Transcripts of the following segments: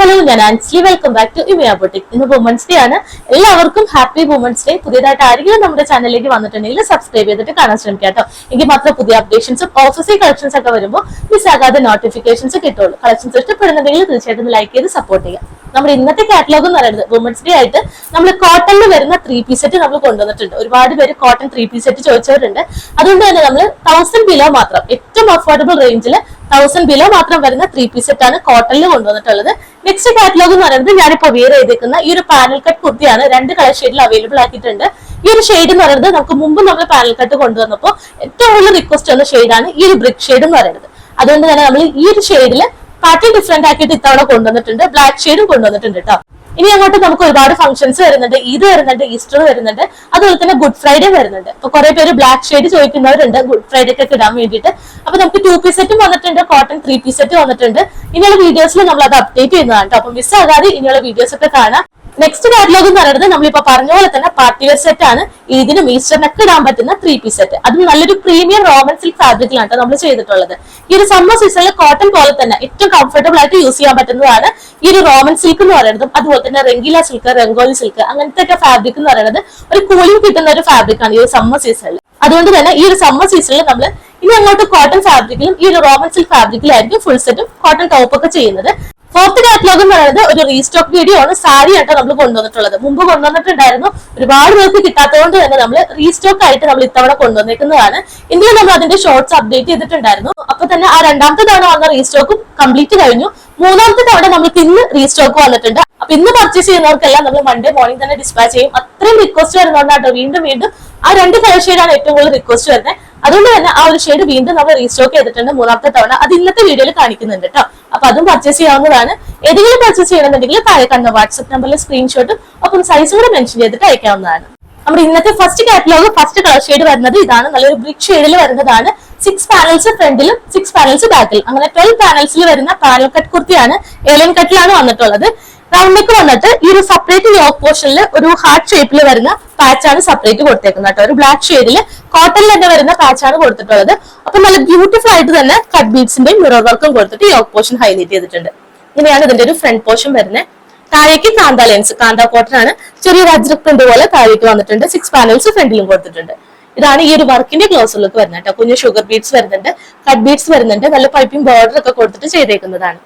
Hello ഞാൻ Ansley welcome back to Imaya boutique. ഇന്ന് women's day ആണ്. എല്ലാവർക്കും ഹാപ്പി വുമൻസ് ഡേ പുതിയതായിട്ട് ആരെങ്കിലും നമ്മുടെ ചാനലിലേക്ക് വന്നിട്ടുണ്ടെങ്കിൽ സബ്സ്ക്രൈബ് ചെയ്തിട്ട് കാണാൻ ശ്രമിക്കാം കേട്ടോ. എങ്കിൽ മാത്രം പുതിയ അപ്ഡേഷൻസും ഓഫീസിൽ കളക്ഷൻസ് ഒക്കെ വരുമ്പോൾ മിസ് ആകാതെ നോട്ടിഫിക്കേഷൻസ് കിട്ടുള്ളൂ കളക്ഷൻസ് ഇഷ്ടപ്പെടുന്നുണ്ടെങ്കിൽ തീർച്ചയായിട്ടും ലൈക്ക് ചെയ്ത് സപ്പോർട്ട് ചെയ്യാം നമ്മുടെ ഇന്നത്തെ കാറ്റലോഗ് എന്ന് പറയുന്നത് വുമൻസ് ഡേ ആയിട്ട് നമ്മൾ കോട്ടണിൽ വരുന്ന ത്രീ പീസ് സെറ്റ് നമ്മൾ കൊണ്ടുവന്നിട്ടുണ്ട്. ഒരുപാട് പേര് കോട്ടൺ ത്രീ പീസ് സെറ്റ് ചോദിച്ചവരുണ്ട്. അതുകൊണ്ട് തന്നെ നമ്മൾ തൗസൻഡ് ബിലോ മാത്രം ഏറ്റവും അഫോർഡബിൾ റേഞ്ചിൽ തൗസൻഡ് ബിലോ മാത്രം വരുന്ന ത്രീ പീസ് ആണ് കോട്ടണിൽ കൊണ്ടുവന്നിട്ടുള്ളത്. നെക്സ്റ്റ് കാറ്റലോഗ് എന്ന് പറയുന്നത് ഞാനിപ്പോ വിയർ ചെയ്തേക്കുന്ന ഈ ഒരു പാനൽ കട്ട് കുർത്തിയാണ്. രണ്ട് കളർ ഷെയ്ഡിൽ അവൈലബിൾ ആക്കിയിട്ടുണ്ട്. ഈ ഒരു ഷെയ്ഡ് എന്ന് പറയുന്നത് നമുക്ക് മുമ്പ് നമ്മൾ പാനൽ കട്ട് കൊണ്ടുവന്നപ്പോൾ ഏറ്റവും കൂടുതൽ റിക്വസ്റ്റ് വന്ന ഷെയ്ഡാണ് ഈ ഒരു ബ്രിക്ക് ഷെയ്ഡ് എന്ന് പറയുന്നത്. അതുകൊണ്ട് തന്നെ നമ്മൾ ഈ ഒരു ഷെയ്ഡിൽ പാറ്റേൺ ഡിഫറെന്റ് ആക്കിയിട്ട് ഇത്തവണ കൊണ്ടുവന്നിട്ടുണ്ട്. ബ്ലാക്ക് ഷെയ്ഡും കൊണ്ടുവന്നിട്ടുണ്ട് കേട്ടോ ഇനി അങ്ങോട്ട് നമുക്ക് ഒരുപാട് ഫംഗ്ഷൻസ് വരുന്നുണ്ട്. ഈദ് വരുന്നുണ്ട് ഈസ്റ്റർ വരുന്നുണ്ട് അതുപോലെ തന്നെ ഗുഡ് ഫ്രൈഡേ വരുന്നുണ്ട്. അപ്പൊ കുറെ പേര് ബ്ലാക്ക് ഷെയ്ഡ് ചോദിക്കുന്നവരുണ്ട് ഗുഡ് ഫ്രൈഡേ ഒക്കെ ഇടാൻ വേണ്ടിയിട്ട്. അപ്പൊ നമുക്ക് ടു പീസ് സെറ്റും വന്നിട്ടുണ്ട് കോട്ടൺ ത്രീ പീസ് സെറ്റ് വന്നിട്ടുണ്ട്. ഇനിയുള്ള വീഡിയോസിൽ നമ്മൾ അത് അപ്ഡേറ്റ് ചെയ്യുന്നതാണ് അപ്പൊ മിസ് ആകാതെ ഇനിയുള്ള വീഡിയോസ് ഒക്കെ കാണാം. നെക്സ്റ്റ് കാറ്റലോഗ് എന്ന് പറയുന്നത് നമ്മളിപ്പോ പറഞ്ഞ പോലെ തന്നെ പാർട്ടി വെയർ സെറ്റ് ആണ്. ഇതിനും ഈസ്റ്ററിനൊക്കെ ഇടാൻ പറ്റുന്ന ത്രീ പീസ് സെറ്റ് അതും നല്ലൊരു പ്രീമിയം റോമൻ സിൽക്ക് ഫാബ്രിക്കിലാണ് നമ്മൾ ചെയ്തിട്ടുള്ളത്. ഈ ഒരു സമ്മർ സീസണിൽ കോട്ടൺ പോലെ തന്നെ ഏറ്റവും കംഫർട്ടബിൾ ആയിട്ട് യൂസ് ചെയ്യാൻ പറ്റുന്നതാണ് ഈ ഒരു റോമൻ സിൽക്ക് എന്ന് പറയുന്നതും അതുപോലെ തന്നെ റെങ്കില സിൽക്ക് രംഗോലി സിൽക്ക് അങ്ങനത്തെ ഒക്കെ ഫാബ്രിക് എന്ന് പറയുന്നത് ഒരു കൂളിംഗ് കിട്ടുന്ന ഒരു ഫാബ്രിക് ആണ് ഈ ഒരു സമ്മർ സീസണിൽ അതുകൊണ്ട് തന്നെ ഈ ഒരു സമ്മർ സീസണിൽ നമ്മൾ ഇനി അങ്ങോട്ട് കോട്ടൺ ഫാബ്രിക്കിലും ഈ ഒരു റോമൻ സിൽക്ക് ഫാബ്രിക്കിലായിരിക്കും ഫുൾ സെറ്റും കോട്ടൺ ടോപ്പ് ഒക്കെ ചെയ്യുന്നത്. ഫോർത്ത് കാറ്റലോഗ് എന്ന് പറയുന്നത് ഒരു റീസ്റ്റോക്ക് വീഡിയോ ആണ്. സാരി ആയിട്ട് നമ്മൾ കൊണ്ടുവന്നിട്ടുള്ളത്. മുമ്പ് കൊണ്ടുവന്നിട്ടുണ്ടായിരുന്നു. ഒരുപാട് പേർക്ക് കിട്ടാത്തതുകൊണ്ട് തന്നെ നമ്മൾ റീസ്റ്റോക്ക് ആയിട്ട് നമ്മൾ ഇത്തവണ കൊണ്ടുവന്നേക്കുന്നതാണ്. ഇന്ത്യയിൽ നമ്മൾ അതിന്റെ ഷോർട്സ് അപ്ഡേറ്റ് ചെയ്തിട്ടുണ്ടായിരുന്നു. അപ്പൊ തന്നെ ആ രണ്ടാമത്തെ തവണ വന്ന റീസ്റ്റോക്കും കംപ്ലീറ്റ് കഴിഞ്ഞു. മൂന്നാമത്തെ തവണ നമ്മൾക്ക് ഇന്ന് റീസ്റ്റോക്ക് വന്നിട്ടുണ്ട്. അപ്പൊ ഇന്ന് പർച്ചേസ് ചെയ്യുന്നവർക്കെല്ലാം നമ്മൾ മൺഡേ മോർണിംഗ് തന്നെ ഡിസ്പാച്ച് ചെയ്യും. അത്രയും റിക്വസ്റ്റ് വരുന്നതുകൊണ്ടാണ് വീണ്ടും വീണ്ടും ആ രണ്ട് കളർ ഏറ്റവും കൂടുതൽ റിക്വസ്റ്റ് വരുന്നത്. അതുകൊണ്ട് തന്നെ ആ ഒരു ഷെയ്ഡ് വീണ്ടും നമ്മൾ റീസ്റ്റോക്ക് ചെയ്തിട്ടുണ്ട് മൂന്നാമത്തെ തവണ. അത് ഇന്നത്തെ വീഡിയോയിൽ കാണിക്കുന്നുണ്ട് കേട്ടോ അപ്പൊ അതും പർച്ചേസ് ചെയ്യാവുന്നതാണ്. ഏതെങ്കിലും പർച്ചേസ് ചെയ്യണമെന്നുണ്ടെങ്കിൽ താഴെ കണ്ട വാട്സ്ആപ്പ് നമ്പറിൽ സ്ക്രീൻഷോട്ടും ഒപ്പം സൈസും കൂടെ മെൻഷൻ ചെയ്തിട്ട് അയക്കാവുന്നതാണ്. നമ്മുടെ ഇന്നത്തെ first catalogue first colour shade വരുന്നത് ഇതാണ്. നല്ലൊരു ബ്രിക് ഷെയ്ഡിൽ വരുന്നതാണ്. സിക്സ് പാനൽസ് ഫ്രണ്ടിലും സിക്സ് പാനൽസ് ബാക്കിലും അങ്ങനെ ട്വൽവ് പാനൽസിൽ വരുന്ന പാനൽ കട്ട് കുർത്തിയാണ്. ഏലൻ കട്ടിലാണ് വന്നിട്ടുള്ളത്. റൗണ്ടിലേക്ക് വന്നിട്ട് ഈ ഒരു സെപ്പറേറ്റ് യോക്ക് പോർഷനിൽ ഒരു ഹാർട്ട് ഷേപ്പിൽ വരുന്ന പാച്ചാണ് സെപ്പറേറ്റ് കൊടുത്തേക്കുന്നത് കേട്ടോ. ഒരു ബ്ലാക്ക് ഷെയ്ഡിൽ കോട്ടണിൽ തന്നെ വരുന്ന പാച്ചാണ് കൊടുത്തിട്ടുള്ളത്. അപ്പൊ നല്ല ബ്യൂട്ടിഫുൾ ആയിട്ട് തന്നെ കട്ട് ബീഡ്സിന്റെയും മിറർ വർക്കും കൊടുത്തിട്ട് യോക്ക് പോർഷൻ ഹൈലൈറ്റ് ചെയ്തിട്ടുണ്ട്. ഇങ്ങനെയാണ് ഇതിന്റെ ഒരു ഫ്രണ്ട് പോർഷൻ വരുന്നത് താഴേക്ക് കാന്ത ലെൻസ് കാന്ത കോട്ടൺ ആണ്. ചെറിയൊരു അജ്രക് പ്രിന്റ് പോലെ താഴേക്ക് വന്നിട്ടുണ്ട്. സിക്സ് പാനൽസ് ഫ്രണ്ടിലും കൊടുത്തിട്ടുണ്ട്. ഇതാണ് ഈ ഒരു വർക്കിന്റെ ക്ലോസ് ലുക്ക് വരുന്നത് കേട്ടോ. കുഞ്ഞു ഷുഗർ ബീഡ്സ് വരുന്നുണ്ട് കട്ട് ബീഡ്സ് വരുന്നുണ്ട് നല്ല പൈപ്പിംഗ് ബോർഡർ ഒക്കെ കൊടുത്തിട്ട് ചെയ്തേക്കുന്നതാണ്.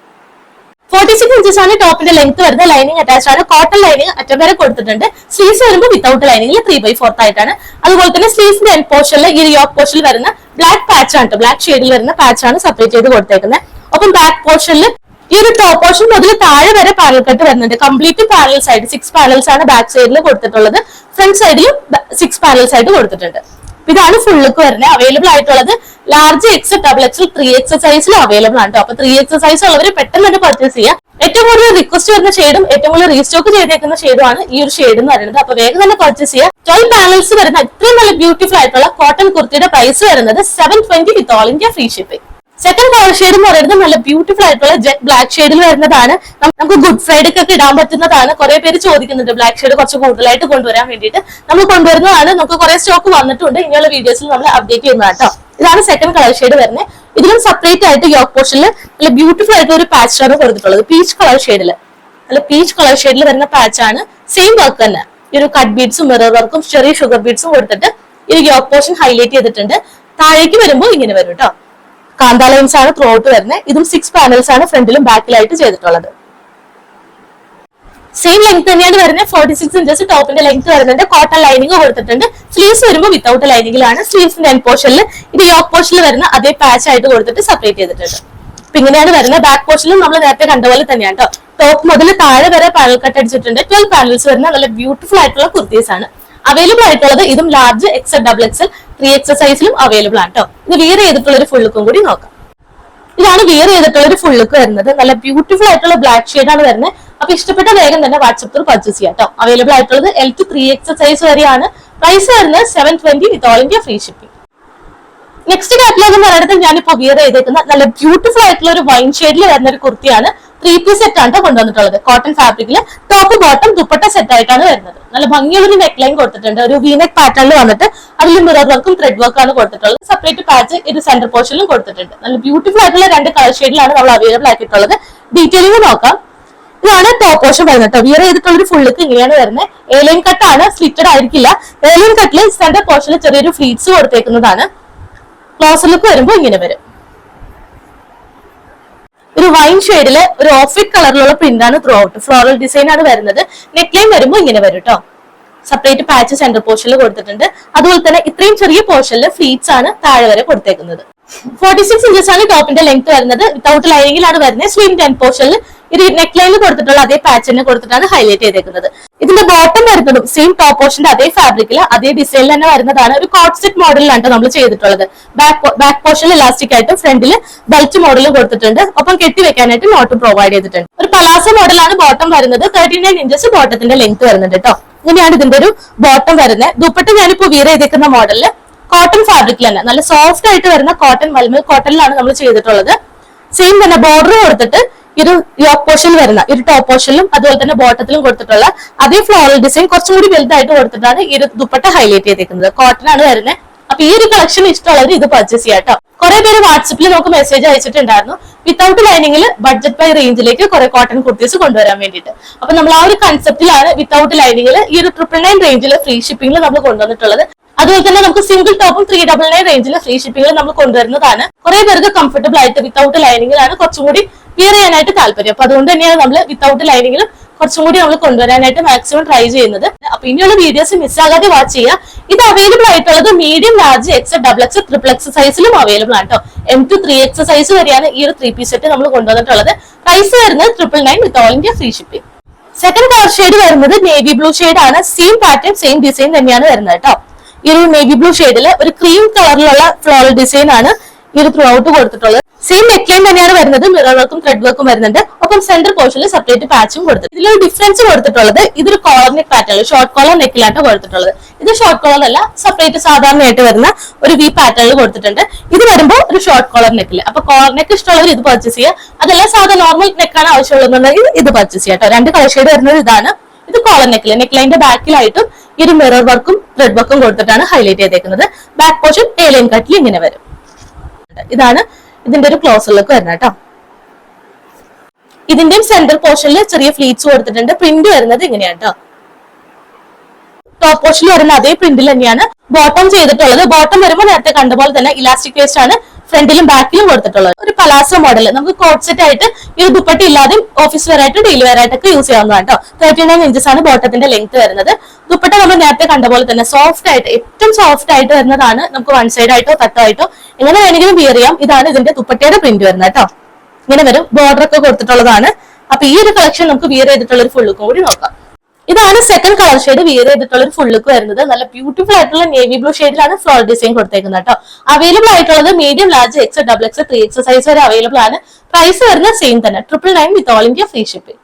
ഫോർട്ടി സിക്സ് ഇഞ്ചസ് ആണ് ടോപ്പിന്റെ ലെങ്ത് വരുന്നത് ലൈനിങ് അറ്റാച്ച് ആണ്. കോട്ടൺ ലൈനിങ് അറ്റം വരെ കൊടുത്തിട്ടുണ്ട്. സ്ലീവ്സ് വരുമ്പോൾ വിത്തൗട്ട് ലൈനിങ്ങിൽ ത്രീ ബൈ ഫോർത്ത് ആയിട്ടാണ് അതുപോലെ തന്നെ സ്ലീവ്സിന്റെ എൻ പോർഷനിൽ ഈ യോക്ക് പോർഷനിൽ വരുന്ന ബ്ലാക്ക് പാച്ച് ആണ് ബ്ലാക്ക് ഷെയ്ഡിൽ വരുന്ന പാച്ച് ആണ് സെപ്പറേറ്റ് ചെയ്ത് കൊടുത്തേക്കുന്നത് ഒപ്പം ബാക്ക് പോർഷനിൽ ഈ ഒരു ടോപ്പ് പോർഷൻ മുതൽ താഴെ വരെ പാനൽ കട്ട് വരുന്നുണ്ട്. കംപ്ലീറ്റ് പാനൽസ് ആയിട്ട് സിക്സ് പാനൽസ് ആണ് ബാക്ക് സൈഡിൽ കൊടുത്തിട്ടുള്ളത്. ഫ്രണ്ട് സൈഡിലും സിക്സ് പാനൽസ് ആയിട്ട് കൊടുത്തിട്ടുണ്ട്. അപ്പൊ ഇതാണ് ഫുള്ളിക്ക് വരുന്നത് അവൈലബിൾ ആയിട്ടുള്ളത് large X double X three X സൈസിൽ അവൈലബിൾ ആണ് അപ്പൊ ത്രീ എക്സസൈസ് ഉള്ളവർ പെട്ടെന്ന് തന്നെ പർച്ചേസ് ചെയ്യാം. ഏറ്റവും കൂടുതൽ റിക്വസ്റ്റ് വരുന്ന ഷെയ്ഡും ഏറ്റവും കൂടുതൽ റീസ്റ്റോക്ക് ചെയ്തേക്കുന്ന ഷെയ്ഡുമാണ് ഈ ഒരു ഷെയ്ഡ് എന്ന് പറയുന്നത്. അപ്പൊ വേഗം തന്നെ പർച്ചേസ് ചെയ്യാം. ട്വൽവ് പാനൽസ് വരുന്ന ഇത്രയും നല്ല ബ്യൂട്ടിഫുൾ ആയിട്ടുള്ള കോട്ടൺ കുർത്തിയുടെ പ്രൈസ് വരുന്നത് seven twenty with all India free shipping second colour shade എന്ന് പറയുന്നത് നല്ല ബ്യൂട്ടിഫുൾ ആയിട്ടുള്ള ജെറ്റ് ബ്ലാക്ക് ഷെയ്ഡിൽ വരുന്നതാണ്. നമുക്ക് ഗുഡ് ഫ്രൈഡേക്ക് ഒക്കെ ഇടാൻ പറ്റുന്നതാണ്. കുറെ പേര് ചോദിക്കുന്നുണ്ട് ബ്ലാക്ക് ഷെയ്ഡ് കുറച്ച് കൂടുതലായിട്ട് കൊണ്ടുവരാൻ വേണ്ടിയിട്ട്. നമ്മൾ കൊണ്ടുവരുന്നതാണ്. നമുക്ക് കുറെ സ്റ്റോക്ക് വന്നിട്ടുണ്ട്. ഇനിയുള്ള വീഡിയോസിൽ നമ്മൾ അപ്ഡേറ്റ് ചെയ്യുന്നതാണ് കേട്ടോ ഇതാണ് സെക്കൻഡ് കളർ ഷെയ്ഡ് വരുന്നത്. ഇതിലും സെപ്പറേറ്റ് ആയിട്ട് യോക്ക് പോർഷനിൽ നല്ല ബ്യൂട്ടിഫുൾ ആയിട്ട് ഒരു പാച്ച് പാച്ചാണ് കൊടുത്തിട്ടുള്ളത്. പീച്ച് കളർ ഷെയ്ഡിൽ നല്ല പീച്ച് കളർ ഷെയ്ഡിൽ വരുന്ന പാച്ചാണ് സെയിം വർക്ക് തന്നെ. ഈ ഒരു കട്ട് ബീഡ്സും മിറർ വർക്കും ചെറിയ ഷുഗർ ബീഡ്സും കൊടുത്തിട്ട് ഈ യോക്ക് പോർഷൻ ഹൈലൈറ്റ് ചെയ്തിട്ടുണ്ട്. താഴേക്ക് വരുമ്പോൾ ഇങ്ങനെ വരും കേട്ടോ കാന്ത ലൈൻസ് ആണ് ത്രൂ ഔട്ട് വരുന്നത് ഇതും സിക്സ് പാനൽസ് ആണ് ഫ്രണ്ടിലും ബാക്കിലായിട്ട് ചെയ്തിട്ടുള്ളത്. സെയിം ലെങ്ത് തന്നെയാണ് വരുന്നത് ഫോർട്ടി സിക്സ് ഇഞ്ചസ് ടോപ്പിന്റെ ലെങ്ത് വരുന്നുണ്ട്. കോട്ടൺ ലൈനിങ് കൊടുത്തിട്ടുണ്ട്. സ്ലീവ്സ് വരുമ്പോൾ വിത്തൗട്ട് ലൈനിങ്ങിലാണ് സ്ലീവ്സിന്റെ എൻ പോർഷനിൽ ഇത് യോക്ക് പോർഷനിൽ വരുന്ന അതേ പാച്ച് ആയിട്ട് കൊടുത്തിട്ട് സെപ്പറേറ്റ് ചെയ്തിട്ടുണ്ട്. അപ്പൊ ഇങ്ങനെയാണ് വരുന്നത് ബാക്ക് പോർഷനിലും നമ്മൾ നേരത്തെ കണ്ട പോലെ തന്നെയാണ് കേട്ടോ ടോപ്പ് മുതൽ താഴെ വരെ പാനൽ കട്ട് അടിച്ചിട്ടുണ്ട്. ട്വൽവ് പാനൽസ് വരുന്ന നല്ല ബ്യൂട്ടിഫുൾ ആയിട്ടുള്ള കുർത്തീസ് ആണ് അവൈലബിൾ ആയിട്ടുള്ളത് ഇതും large XL double XL three X സൈസിലും available ആണ് കേട്ടോ ഇത് വിയർ ചെയ്തിട്ടുള്ള ഒരു ഫുൾ ലുക്കും കൂടി നോക്കാം. ഇതാണ് വിയർ ചെയ്തിട്ടുള്ള ഒരു ഫുൾ ലുക്ക് വരുന്നത്. നല്ല ബ്യൂട്ടിഫുൾ ആയിട്ടുള്ള ബ്ലാക്ക് ഷെയ്ഡ് ആണ് വരുന്നത്. അപ്പൊ ഇഷ്ടപ്പെട്ട വേഗം തന്നെ വാട്സപ്പിൽ പർച്ചേസ് ചെയ്യാം കേട്ടോ അവൈലബിൾ ആയിട്ടുള്ളത് L to three X size വരെയാണ്. പ്രൈസ് വരുന്നത് seven twenty with all India free shipping next catalogue എന്ന് പറയുന്നത് ഞാനിപ്പോ വിയർ ചെയ്തേക്കുന്ന നല്ല ബ്യൂട്ടിഫുൾ ആയിട്ടുള്ള ഒരു വൈൻ ഷെയ്ഡിൽ വരുന്ന ഒരു കുർത്തിയാണ് ത്രീ പീസ് സെറ്റ് ആണ് ട്ടോ കൊണ്ടുവന്നിട്ടുള്ളത് കോട്ടൺ ഫാബ്രിക്കിൽ ടോപ്പ് ബോട്ടം ദുപ്പട്ട സെറ്റ് ആയിട്ടാണ് വരുന്നത്. നല്ല ഭംഗിയുള്ള നെക്ക് ലൈൻ കൊടുത്തിട്ടുണ്ട്. ഒരു വീനെക് പാറ്റേണിൽ വന്നിട്ട് അതിൽ മിറർ വർക്കും ത്രെഡ് വർക്കാണ് കൊടുത്തിട്ടുള്ളത്. സെപ്പറേറ്റ് പാച്ച് ഇത് സെന്റർ പോർഷനിലും കൊടുത്തിട്ടുണ്ട്. നല്ല ബ്യൂട്ടിഫുൾ ആയിട്ടുള്ള രണ്ട് കളർ ഷെയ്ഡിലാണ് നമ്മൾ അവൈലബിൾ ആക്കിയിട്ടുള്ളത്. ഡീറ്റെയിലിംഗ് നോക്കാം. ഇതാണ് ടോപ്പ് പോർഷൻ വരുന്നത് കേട്ടോ വിയർ ചെയ്തിട്ടുള്ള ഒരു ഫുള്ളിക്ക് ഇങ്ങനെയാണ് വരുന്നത്. ഏലൈൻ കട്ടാണ് സ്ലിറ്റഡ് ആയിരിക്കില്ല. ഏലിയൻ കട്ടിൽ സെന്റർ പോർഷനിൽ ചെറിയൊരു ഫ്ലീറ്റ്സ് കൊടുത്തേക്കുന്നതാണ്. ക്ലോസ് ലുക്ക് വരുമ്പോൾ ഇങ്ങനെ വരും. ഒരു വൈൻ ഷെയ്ഡിൽ ഒരു ഓഫ് വൈറ്റ് കളറിലുള്ള പ്രിന്റ് ആണ് ത്രൂ ഔട്ട് ഫ്ലോറൽ ഡിസൈൻ ആണ് വരുന്നത്. നെക്ക് ലൈൻ വരുമ്പോൾ ഇങ്ങനെ വരും കേട്ടോ സെപ്പറേറ്റ് പാച്ച് സെന്റർ പോർഷനിൽ കൊടുത്തിട്ടുണ്ട്. അതുപോലെ തന്നെ ഇത്രയും ചെറിയ പോർഷനിൽ ഫ്ലീറ്റ്സ് ആണ് താഴെ വരെ കൊടുത്തേക്കുന്നത്. ഫോർട്ടി സിക്സ് ഇഞ്ചസ് ആണ് ടോപ്പിന്റെ ലെങ്ത് വരുന്നത്. വിത്തൗട്ട് ലൈനിങ്ങിലാണ് വരുന്നത്. സ്വിം ടെൻ പോർഷനിൽ ഇത് നെക്ക് ലൈനിൽ കൊടുത്തിട്ടുള്ള അതേ തന്നെ കൊടുത്തിട്ടാണ് ഹൈലൈറ്റ് ചെയ്തേക്കുന്നത്. ഇതിന്റെ ബോട്ടം വരുന്നതും സെയിം ടോപ്പ് പോർഷന്റെ അതേ ഫാബ്രിക്കിൽ അതേ ഡിസൈനിൽ തന്നെ വരുന്നതാണ് ഒരു കോട്ട് സെറ്റ് മോഡലിലാണ് നമ്മൾ ചെയ്തിട്ടുള്ളത്. ബാക്ക് ബാക്ക് പോർഷനിൽ ഇലാസ്റ്റിക് ആയിട്ടും ഫ്രണ്ടിൽ ബെൽറ്റ് മോഡൽ കൊടുത്തിട്ടുണ്ട്. ഒപ്പം കെട്ടി വെക്കാനായിട്ട് നോട്ടും പ്രൊവൈഡ് ചെയ്തിട്ടുണ്ട്. ഒരു പലാസ മോഡലാണ് ബോട്ടം വരുന്നത്. തേർട്ടി നയൻ ഇഞ്ചസ് ബോട്ടത്തിന്റെ ലെങ്ത് വരുന്നുണ്ട് കേട്ടോ ഇങ്ങനെയാണ് ഇതിന്റെ ഒരു ബോട്ടം വരുന്നത്. ദുപ്പട്ട ഞാനിപ്പോ വീർ ചെയ്തേക്കുന്ന മോഡലിൽ കോട്ടൺ ഫാബ്രിക്കിൽ തന്നെ. നല്ല സോഫ്റ്റ് ആയിട്ട് വരുന്ന കോട്ടൺ മൽമൽ കോട്ടണിലാണ് നമ്മൾ ചെയ്തിട്ടുള്ളത്. സെയിം തന്നെ ബോർഡർ കൊടുത്തിട്ട് ഒരു യോക്ക് പോർഷൻ വരുന്ന ഒരു ടോപ്പ് പോർഷനിലും അതുപോലെ തന്നെ ബോട്ടത്തിലും കൊടുത്തിട്ടുള്ള അതേ ഫ്ലോറൽ ഡിസൈൻ കുറച്ചും കൂടി വലുതായിട്ട് കൊടുത്തിട്ടാണ് ഈ ഒരു ദുപ്പട്ട ഹൈലൈറ്റ് ചെയ്തേക്കുന്നത്. കോട്ടൺ ആണ് വരുന്നത് അപ്പൊ ഈ ഒരു കളക്ഷൻ ഇഷ്ടമുള്ളവർ ഇത് പർച്ചേസ് ചെയ്യാം കേട്ടോ കുറെ പേര് വാട്സപ്പിൽ നമുക്ക് മെസ്സേജ് അയച്ചിട്ടുണ്ടായിരുന്നു. വിത്തൗട്ട് ലൈനിങ്ങിൽ ബഡ്ജറ്റ് ബൈ റേഞ്ചിലേക്ക് കുറെ കോട്ടൺ കുർത്തീസ് കൊണ്ടുവരാൻ വേണ്ടിയിട്ട്. അപ്പൊ നമ്മൾ ആ ഒരു കൺസെപ്റ്റിലാണ് വിത്തൗട്ട് ലൈനിങ്ങിൽ ഈ ഒരു ട്രിപ്പിൾ നയൻ റേഞ്ചിൽ ഫ്രീ ഷിപ്പിംഗിൽ നമ്മൾ കൊണ്ടുവന്നിട്ടുള്ളത്. അതുപോലെ തന്നെ നമുക്ക് സിംഗിൾ ടോപ്പും ത്രീ ഡബിൾ നയൻ റേഞ്ചിലെ ഫ്രീ ഷിപ്പിംഗ് നമ്മൾ കൊണ്ടുവരുന്നതാണ്. കുറെ പേർക്ക് കംഫർട്ടബിൾ ആയിട്ട് വിത്തൗട്ട് ലൈനിങ്ങിലാണ് കുറച്ചും കൂടി വിയർ ചെയ്യാനായിട്ട് താല്പര്യം. അപ്പൊ അതുകൊണ്ട് തന്നെയാണ് നമ്മൾ വിത്തൗട്ട് ലൈനിങ്ങിലും കുറച്ചും കൂടി നമ്മൾ കൊണ്ടുവരാനായിട്ട് മാക്സിമം ട്രൈ ചെയ്യുന്നത്. അപ്പൊ ഇനിയുള്ള വീഡിയോസ് മിസ് ആകാതെ വാച്ച് ചെയ്യുക. ഇത് അവൈലബിൾ ആയിട്ടുള്ളത് medium large X double X triple X സൈസിലും available ആണ് കേട്ടോ M to three X size വരെയാണ് ഈ ഒരു ത്രീ പീസ് സെറ്റ് നമ്മൾ കൊണ്ടുവന്നിട്ടുള്ളത്. പ്രൈസ് വരുന്നത് triple nine with all India free shipping second colour shade വരുന്നത് നേവി ബ്ലൂ ഷെയ്ഡ് ആണ്. സെയിം പാറ്റേൺ സെയിം ഡിസൈൻ തന്നെയാണ് വരുന്നത് കേട്ടോ ഈ ഒരു നേവി ബ്ലൂ ഷെയ്ഡിൽ ഒരു ക്രീം കളറിലുള്ള ഫ്ലോറൽ ഡിസൈൻ ആണ് ഈ ഒരു ത്രൂ ഔട്ട് കൊടുത്തിട്ടുള്ളത്. സെയിം നെക്ക് ലൈൻ തന്നെയാണ് വരുന്നത് മിറർ വർക്കും ത്രെഡ് വർക്കും വരുന്നുണ്ട്. ഒപ്പം സെന്റർ പോർഷനിൽ സെപ്പറേറ്റ് പാച്ചും കൊടുത്തിട്ടുണ്ട്. ഇതിലൊരു ഡിഫറൻസ് കൊടുത്തിട്ടുള്ളത് ഇതൊരു collar neck pattern short collar നെക്കിലാണ് കൊടുത്തിട്ടുള്ളത്. ഇത് ഷോർട്ട് കോളർ അല്ല സെപ്പറേറ്റ് സാധാരണയായിട്ട് വരുന്ന ഒരു വി പാറ്റേൺ കൊടുത്തിട്ടുണ്ട്. ഇത് വരുമ്പോൾ ഒരു ഷോർട്ട് കോളർ നെക്കിൽ അപ്പൊ കോളർ നെക്ക് ഇഷ്ടമുള്ളവർ ഇത് പർച്ചേസ് ചെയ്യുക അതല്ല സാധാ നോർമൽ നെക്കാണ് ആവശ്യമുള്ളതെന്നുണ്ടെങ്കിൽ ഇത് പർച്ചേസ് ചെയ്യാം കേട്ടോ രണ്ട് കളർ ഷെയ്ഡ് വരുന്നത് ഇതാണ്. ഇത് കോളർ നെക്കിൽ നെക്ക് ലൈന്റെ ബാക്കിലായിട്ടും ഒരു മിറർ വർക്കും ത്രെഡ് വർക്കും കൊടുത്തിട്ടാണ് ഹൈലൈറ്റ് ചെയ്തേക്കുന്നത്. ബാക്ക് പോർഷൻ എ ലൈൻ കട്ടിൽ ഇങ്ങനെ വരും. ഇതാണ് ഇതിന്റെ ഒരു ക്ലോസർ ലുക്ക് വരുന്നത് കേട്ടോ ഇതിന്റെയും സെന്റർ പോർഷനിൽ ചെറിയ ഫ്ലീറ്റ്സ് കൊടുത്തിട്ടുണ്ട്. പ്രിന്റ് വരുന്നത് ഇങ്ങനെയാണ് കേട്ടോ ടോപ്പ് പോർഷനിൽ വരുന്ന അതേ പ്രിന്റിൽ തന്നെയാണ്. ബോട്ടം ചെയ്തിട്ടുള്ളത്. ബോട്ടം വരുമ്പോൾ നേരത്തെ കണ്ട പോലെ തന്നെ ഇലാസ്റ്റിക് വേസ്റ്റ് ആണ്. ഫ്രണ്ടിലും ബാക്കിലും കൊടുത്തിട്ടുള്ളത്. ഒരു പലാസോ മോഡൽ നമുക്ക് കോട്ട് സെറ്റ് ആയിട്ട് ഈ ദുപ്പട്ടി ഇല്ലാതെയും ഓഫീസ് വെയർ ആയിട്ട് ഡെയിലി വെയർ ആയിട്ടൊക്കെ യൂസ് ചെയ്യാവുന്നതാണ് കേട്ടോ തേർട്ടി നയൻ ഇഞ്ചസ് ആണ് ബോട്ടത്തിന്റെ ലെങ്ത് വരുന്നത്. ദുപ്പട്ട നമ്മൾ നേരത്തെ കണ്ട പോലെ തന്നെ സോഫ്റ്റ് ആയിട്ട് ഏറ്റവും സോഫ്റ്റ് ആയിട്ട് വരുന്നതാണ് നമുക്ക് വൺ സൈഡ് ആയിട്ടോ തട്ടോ ആയിട്ടോ. എങ്ങനെ വേണമെങ്കിലും വിയർ ചെയ്യാം. ഇതാണ് ഇതിന്റെ ദുപ്പട്ടയുടെ പ്രിന്റ് വരുന്നത് കേട്ടോ ഇങ്ങനെ വരും. ബോർഡർ ഒക്കെ കൊടുത്തിട്ടുള്ളതാണ്. അപ്പൊ ഈ ഒരു കളക്ഷൻ നമുക്ക് വിയർ ചെയ്തിട്ടുള്ള ഒരു ഫുൾ കൂടി നോക്കാം. ഇതാണ് സെക്കൻഡ് കളർ ഷെയ്ഡ് വിയർ ചെയ്തിട്ടുള്ള ഒരു ഫുൾ ലുക്ക് വരുന്നത്. നല്ല ബ്യൂട്ടിഫുൾ ആയിട്ടുള്ള നേവി ബ്ലൂ ഷെയ്ഡിലാണ് ഫ്ലോർ ഡിസൈൻ കൊടുത്തേക്കുന്നത് കേട്ടോ അവൈലബിൾ ആയിട്ടുള്ളത് medium large X double X three X size വരെ അവൈലബിൾ ആണ്. പ്രൈസ് വരുന്നത് സെയിം തന്നെ. Triple nine with all India free shipping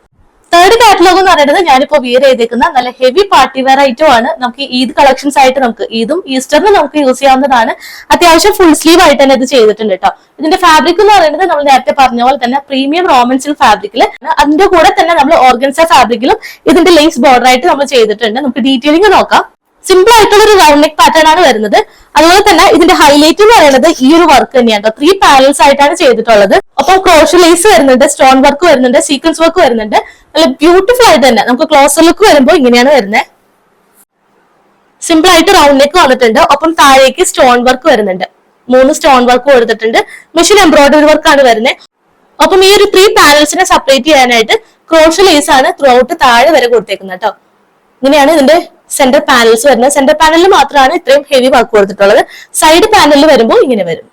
third catalogue എന്ന് പറയുന്നത് ഞാനിപ്പോ വിയർ ചെയ്തേക്കുന്ന നല്ല ഹെവി പാർട്ടി വെയർ ഐറ്റം ആണ്. നമുക്ക് ഈദ് കളക്ഷൻസ് ആയിട്ട് നമുക്ക് ഈദും ഈസ്റ്ററിനും നമുക്ക് യൂസ് ചെയ്യാവുന്നതാണ്. അത്യാവശ്യം ഫുൾ സ്ലീവ് ആയിട്ട് തന്നെ ഇത് ചെയ്തിട്ടുണ്ട് കേട്ടോ ഇതിന്റെ ഫാബ്രിക് എന്ന് പറയുന്നത് നമ്മൾ നേരത്തെ പറഞ്ഞ പോലെ തന്നെ പ്രീമിയം റോമൻ സിൽക്ക് ഫാബ്രിക്കിൽ അതിന്റെ കൂടെ തന്നെ നമ്മൾ ഓർഗൻസ ഫാബ്രിക്കിലും ഇതിന്റെ ലേസ് ബോർഡർ ആയിട്ട് നമ്മൾ ചെയ്തിട്ടുണ്ട്. നമുക്ക് ഡീറ്റെയിലിംഗ് നോക്കാം. സിമ്പിൾ ആയിട്ടുള്ള ഒരു റൗണ്ട് നെക്ക് പാറ്റേൺ ആണ് വരുന്നത്. അതുപോലെ തന്നെ ഇതിന്റെ ഹൈലൈറ്റ് എന്ന് പറയുന്നത് ഈ ഒരു വർക്ക് തന്നെയാണ് ത്രീ പാനൽസ് ആയിട്ടാണ് ചെയ്തിട്ടുള്ളത്. ഒപ്പം ക്രോഷ് ലേസ് വരുന്നുണ്ട് സ്റ്റോൺ വർക്ക് വരുന്നുണ്ട് സീക്വൻസ് വർക്ക് വരുന്നുണ്ട്. നല്ല ബ്യൂട്ടിഫുൾ ആയിട്ട് തന്നെ. നമുക്ക് ക്ലോസർ ലുക്ക് വരുമ്പോൾ ഇങ്ങനെയാണ് വരുന്നത് സിമ്പിൾ ആയിട്ട് റൗണ്ട് നെക്ക് വന്നിട്ടുണ്ട്. ഒപ്പം താഴേക്ക് സ്റ്റോൺ വർക്ക് വരുന്നുണ്ട്. മൂന്ന് സ്റ്റോൺ വർക്ക് കൊടുത്തിട്ടുണ്ട്. മെഷീൻ എംബ്രോയിഡറി വർക്കാണ് വരുന്നത് ഒപ്പം ഈ ഒരു ത്രീ പാനൽസിനെ സെപ്പറേറ്റ് ചെയ്യാനായിട്ട് ക്രോഷ് ലേസ് ആണ് ത്രൂ ഔട്ട് താഴെ വരെ കൊടുത്തേക്കുന്നത് കേട്ടോ. ഇങ്ങനെയാണ് ഇതിന്റെ സെന്റർ പാനൽസ് വരുന്നത്. സെന്റർ പാനലിൽ മാത്രമാണ് ഇത്രയും ഹെവി വർക്ക് കൊടുത്തിട്ടുള്ളത്. സൈഡ് പാനലിൽ വരുമ്പോൾ ഇങ്ങനെ വരും.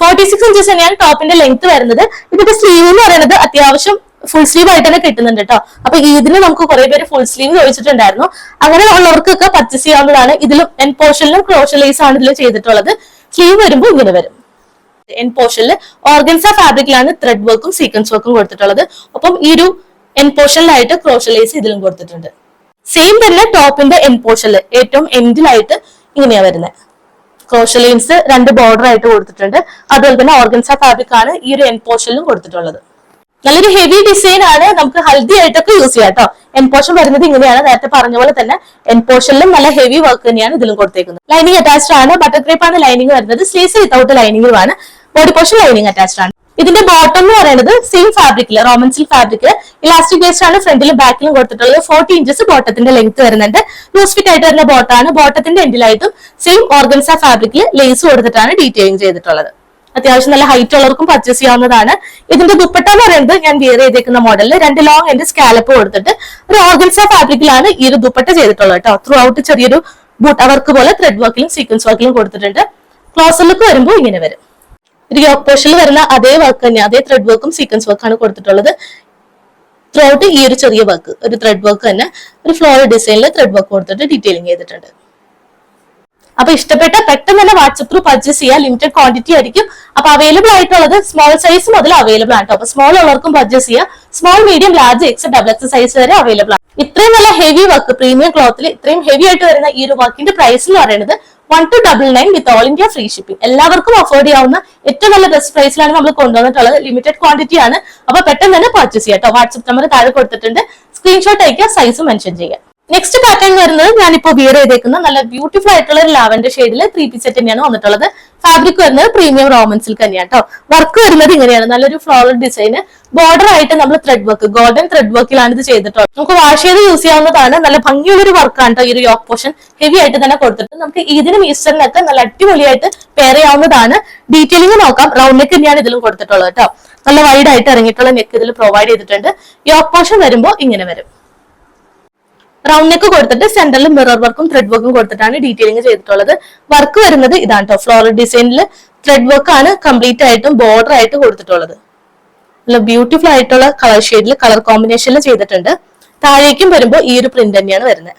ഫോർട്ടി സിക്സ് ഇഞ്ചസ് തന്നെയാണ് ടോപ്പിന്റെ ലെങ്ത് വരുന്നത്. ഇതിന്റെ സ്ലീവ് എന്ന് പറയുന്നത് അത്യാവശ്യം ഫുൾ സ്ലീവ് ആയിട്ട് തന്നെ കിട്ടുന്നുണ്ട് കേട്ടോ അപ്പൊ ഇതിന് നമുക്ക് കുറെ പേര് ഫുൾ സ്ലീവ് ചോദിച്ചിട്ടുണ്ടായിരുന്നു. അങ്ങനെ ഉള്ളവർക്കൊക്കെ പർച്ചേസ് ചെയ്യാവുന്നതാണ്. ഇതിലും എൻ പോർഷനിലും ക്രോഷലൈസ് ആണ് ഇതിലും ചെയ്തിട്ടുള്ളത്. സ്ലീവ് വരുമ്പോൾ ഇങ്ങനെ വരും. എൻ പോർഷനിൽ ഓർഗൻസ ഫാബ്രിക്കിലാണ് ത്രെഡ് വർക്കും സീക്വൻസ് വർക്കും കൊടുത്തിട്ടുള്ളത്. ഒപ്പം ഈ ഒരു എൻ പോർഷനിലായിട്ട് ക്രോഷലൈസ് ഇതിലും കൊടുത്തിട്ടുണ്ട്. സെയിം തന്നെ ടോപ്പിന്റെ എൻ പോർഷനിൽ ഏറ്റവും എൻഡിലായിട്ട് ഇങ്ങനെയാ വരുന്നത് ക്രോഷലൈൻസ് രണ്ട് ബോർഡർ ആയിട്ട് കൊടുത്തിട്ടുണ്ട്. അതുപോലെ തന്നെ ഓർഗൻസ ഫാബ്രിക് ആണ് ഈ ഒരു എൻ പോർഷനിലും കൊടുത്തിട്ടുള്ളത്. നല്ലൊരു ഹെവി ഡിസൈൻ ആണ്. നമുക്ക് ഹെൽത്തി ആയിട്ടൊക്കെ യൂസ് ചെയ്യാം കേട്ടോ എൻപോഷൻ വരുന്നത് ഇങ്ങനെയാണ്. നേരത്തെ പറഞ്ഞ പോലെ തന്നെ എൻപോഷനിലും നല്ല ഹെവി വർക്ക് തന്നെയാണ് ഇതിലും കൊടുത്തേക്കുന്നത്. ലൈനിങ് അറ്റാച്ച്ഡ് ആണ്. ബട്ടർ ക്രേപ്പ് ആണ് ലൈനിങ് വരുന്നത്. സ്ലീവ്സ് വിത്തൗട്ട് ലൈനിങ്ങുമാണ് ബോഡി പോർഷൻ ലൈനിങ് അറ്റാച്ച്ഡ് ആണ്. ഇതിന്റെ ബോട്ടം എന്ന് പറയുന്നത് സെയിം ഫാബ്രിക്കിൽ roman silk fabric elastic waist ആണ് ഫ്രണ്ടിലും ബാക്കിലും കൊടുത്തിട്ടുള്ളത്. ഫോർട്ടി ഇഞ്ചസ് ബോട്ടത്തിന്റെ ലെങ്ത് വരുന്നുണ്ട്. ലൂസ് ഫിറ്റ് ആയിട്ട് വരുന്ന ബോട്ടാണ് ബോട്ടത്തിന്റെ എൻഡിലായിട്ടും സെയിം ഓർഗൻസ ഫാബ്രിക്കിൽ ലേസ് കൊടുത്തിട്ടാണ് ഡീറ്റെയിലിംഗ് ചെയ്തിട്ടുള്ളത്. അത്യാവശ്യം നല്ല ഹൈറ്റ് ഉള്ളവർക്കും പർച്ചേസ് ചെയ്യാവുന്നതാണ്. ഇതിന്റെ ദുപ്പട്ട എന്ന് പറയുന്നത് ഞാൻ വിയർ ചെയ്തേക്കുന്ന മോഡലിൽ രണ്ട് ലോങ് എൻഡ് സ്കാലപ്പ് കൊടുത്തിട്ട് ഒരു ഓർഗൻസ ഫാബ്രിക്കിലാണ് ഈ ഒരു ദുപ്പട്ട ചെയ്തിട്ടുള്ളത് കേട്ടോ ത്രൂ ഔട്ട് ചെറിയൊരു ബൂട്ട് വർക്ക് പോലെ ത്രെഡ് വർക്കിലും സീക്വൻസ് വർക്കിലും കൊടുത്തിട്ടുണ്ട്. ക്ലോസർ ലുക്ക് വരുമ്പോൾ ഇങ്ങനെ വരും. യോക്ക് പോർഷനിൽ വരുന്ന അതേ വർക്ക് തന്നെ അതേ ത്രെഡ് വർക്കും സീക്വൻസ് വർക്കാണ് കൊടുത്തിട്ടുള്ളത്. ത്രൂ ഔട്ട് ഈ ഒരു ചെറിയ വർക്ക് ഒരു ത്രെഡ് വർക്ക് തന്നെ ഒരു ഫ്ലോർ ഡിസൈനിൽ ത്രെഡ് വർക്ക് കൊടുത്തിട്ട് ഡീറ്റെയിലിംഗ് ചെയ്തിട്ടുണ്ട്. അപ്പൊ ഇഷ്ടപ്പെട്ട പെട്ടെന്ന് തന്നെ വാട്സപ്പ് ത്രൂ പർച്ചേസ് ചെയ്യാം. ലിമിറ്റഡ് ക്വാണ്ടിറ്റി ആയിരിക്കും. അപ്പൊ അവൈലബിൾ ആയിട്ടുള്ളത് സ്മോൾ സൈസ് മുതൽ അവൈലബിൾ ആണ്. അപ്പൊ സ്മോൾ ഉള്ളവർക്കും പർച്ചേസ് ചെയ്യാം. Small medium large X double X size വരെ അവൈലബിൾ ആണ്. ഇത്രയും നല്ല ഹെവി വർക്ക് പ്രീമിയം ക്ലോത്തിൽ ഇത്രയും ഹെവി ആയിട്ട് വരുന്ന ഈ ഒരു വർക്കിന്റെ പ്രൈസ് എന്ന് പറയുന്നത് one two double nine with all India free shipping എല്ലാവർക്കും അഫോർഡ് ചെയ്യാവുന്ന ഏറ്റവും നല്ല ബെസ്റ്റ് പ്രൈസിലാണ് നമ്മൾ കൊണ്ടുവന്നിട്ടുള്ളത്. ലിമിറ്റഡ് ക്വാണ്ടിറ്റി ആണ്. അപ്പൊ പെട്ടെന്ന് തന്നെ പർച്ചേസ് ചെയ്യാം കേട്ടോ വാട്സ്ആപ്പ് നമ്പർ താഴെ കൊടുത്തിട്ടുണ്ട്. സ്ക്രീൻഷോട്ട് അയക്കുക സൈസ് മെൻഷൻ ചെയ്യാം നെക്സ്റ്റ് പാറ്റേൺ വരുന്നത് ഞാനിപ്പോ വിയർ ചെയ്തേക്കുന്ന നല്ല ബ്യൂട്ടിഫുൾ ആയിട്ടുള്ള ഒരു ലാവൻഡർ ഷെയ്ഡിൽ ത്രീ സെറ്റ് തന്നെയാണ് വന്നിട്ടുള്ളത്. ഫാബ്രിക് വരുന്നത് പ്രീമിയം റോമൻ സിൽക്ക് തന്നെയാണ് കേട്ടോ വർക്ക് വരുന്നത് ഇങ്ങനെയാണ്. നല്ലൊരു ഫ്ലോറൽ ഡിസൈന് ബോർഡർ ആയിട്ട് നമ്മൾ ത്രെഡ് വർക്ക് ഗോൾഡൻ ത്രെഡ് വർക്കിലാണ് ഇത് ചെയ്തിട്ടുള്ളത്. നമുക്ക് വാഷ് ചെയ്ത് യൂസ് ചെയ്യാവുന്നതാണ്. നല്ല ഭംഗിയുള്ള ഒരു വർക്കാണ് കേട്ടോ ഈ ഒരു യോക്ക് പോർഷൻ ഹെവി ആയിട്ട് തന്നെ കൊടുത്തിട്ട് നമുക്ക് ഇതിനും ഈസ്റ്ററിനൊക്കെ നല്ല അടിപൊളിയായിട്ട് പെയർ ചെയ്യാവുന്നതാണ്. ഡീറ്റെയിലിംഗ് നോക്കാം. റൗണ്ട് നെക്ക് തന്നെയാണ് ഇതിലും കൊടുത്തിട്ടുള്ളത് കേട്ടോ നല്ല വൈഡ് ആയിട്ട് ഇറങ്ങിയിട്ടുള്ള നെക്ക് ഇതിൽ പ്രൊവൈഡ് ചെയ്തിട്ടുണ്ട്. യോക്ക് പോർഷൻ വരുമ്പോൾ ഇങ്ങനെ വരും. റൗണ്ട് നെക്ക് കൊടുത്തിട്ട് സെന്ററിൽ മിറർ വർക്കും ത്രെഡ് വർക്കും കൊടുത്തിട്ടാണ് ഡീറ്റെയിലിംഗ് ചെയ്തിട്ടുള്ളത്. വർക്ക് വരുന്നത് ഇതാണ് കേട്ടോ ഫ്ലോറൽ ഡിസൈനിൽ ത്രെഡ് വർക്ക് ആണ് കംപ്ലീറ്റ് ആയിട്ടും ബോർഡർ ആയിട്ട് കൊടുത്തിട്ടുള്ളത്. നല്ല ബ്യൂട്ടിഫുൾ ആയിട്ടുള്ള കളർ ഷെയ്ഡിൽ കളർ കോമ്പിനേഷനിൽ ചെയ്തിട്ടുണ്ട്. താഴേക്കും വരുമ്പോൾ ഈ ഒരു പ്രിന്റ് തന്നെയാണ് വരുന്നത്.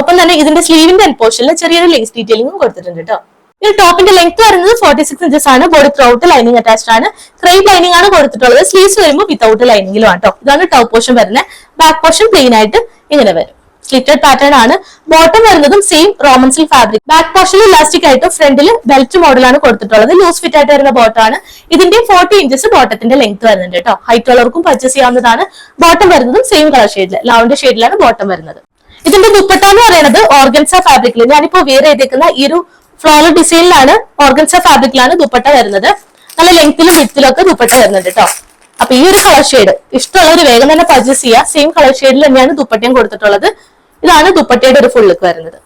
ഒപ്പം തന്നെ ഇതിന്റെ സ്ലീവിന്റെ എൽ പോർഷനിൽ ചെറിയൊരു ലേസ് ഡീറ്റെയിലിംഗും കൊടുത്തിട്ടുണ്ട് കേട്ടോ ഈ ടോപ്പിന്റെ ലെങ്ത് വരുന്നത് ഫോർട്ടി സിക്സ് ഇഞ്ചസ് ആണ്. ബോഡി ത്രൗട്ട് ലൈനിങ് അറ്റാച്ച്ഡ് ആണ്. ക്രൈപ്പ് ലൈനിങ് ആണ് കൊടുത്തിട്ടുള്ളത്. സ്ലീവ്സ് വരുമ്പോൾ വിത്തൗട്ട് ലൈനിങ്ങിലും ആണ് കേട്ടോ ഇതാണ് ടോപ്പ് പോർഷൻ വരുന്നത്. ബാക്ക് പോർഷൻ പ്ലെയിൻ ആയിട്ട് ഇങ്ങനെ വരും. സ്ലിറ്റഡ് പാറ്റേൺ ആണ്. ബോട്ടം വരുന്നതും സെയിം റോമൻ ഫാബ്രിക് ബാക്ക് പോർഷനിൽ ഇലാസ്റ്റിക് ആയിട്ട് ഫ്രണ്ടിൽ ബെൽറ്റ് മോഡലാണ് കൊടുത്തിട്ടുള്ളത്. ലൂസ് ഫിറ്റ് ആയിട്ട് വരുന്ന ബോട്ടം ആണ്. ഇതിന്റെ ഫോർട്ടി ഇഞ്ചസ് ബോട്ടത്തിന്റെ ലെങ്ത് വരുന്നുണ്ട് കേട്ടോ ഹൈറ്റ് ഉള്ളവർക്കും പർച്ചേസ് ചെയ്യാവുന്നതാണ്. ബോട്ടം വരുന്നതും സെയിം കളർ ഷെയ്ഡിൽ ലൗണ്ട് ഷെയ്ഡിലാണ് ബോട്ടം വരുന്നത്. ഇതിന്റെ ദുപ്പട്ട എന്ന് പറയുന്നത് ഓർഗൻസ ഫാബ്രിക്കിൽ ഞാനിപ്പോ വേറെ ചെയ്തേക്കുന്ന ഈ ഒരു ഫ്ലോറൽ ഡിസൈനിലാണ് ഓർഗൻസ ഫാബ്രിക്കിലാണ് ദുപ്പട്ട വരുന്നത്. നല്ല ലെങ്ത്തിലും വിത്തിലും ഒക്കെ ദുപ്പട്ട വരുന്നുണ്ട് കേട്ടോ അപ്പൊ ഈ ഒരു കളർ ഷെയ്ഡ് ഇഷ്ടമുള്ളവർ വേഗം തന്നെ പർച്ചേസ് ചെയ്യുക സെയിം കളർ ഷെയ്ഡിൽ തന്നെയാണ് ദുപ്പട്ടയും കൊടുത്തിട്ടുള്ളത്. ഇതാണ് ദുപ്പട്ടയുടെ ഒരു ഫുൾ ലുക്ക് വരുന്നത്.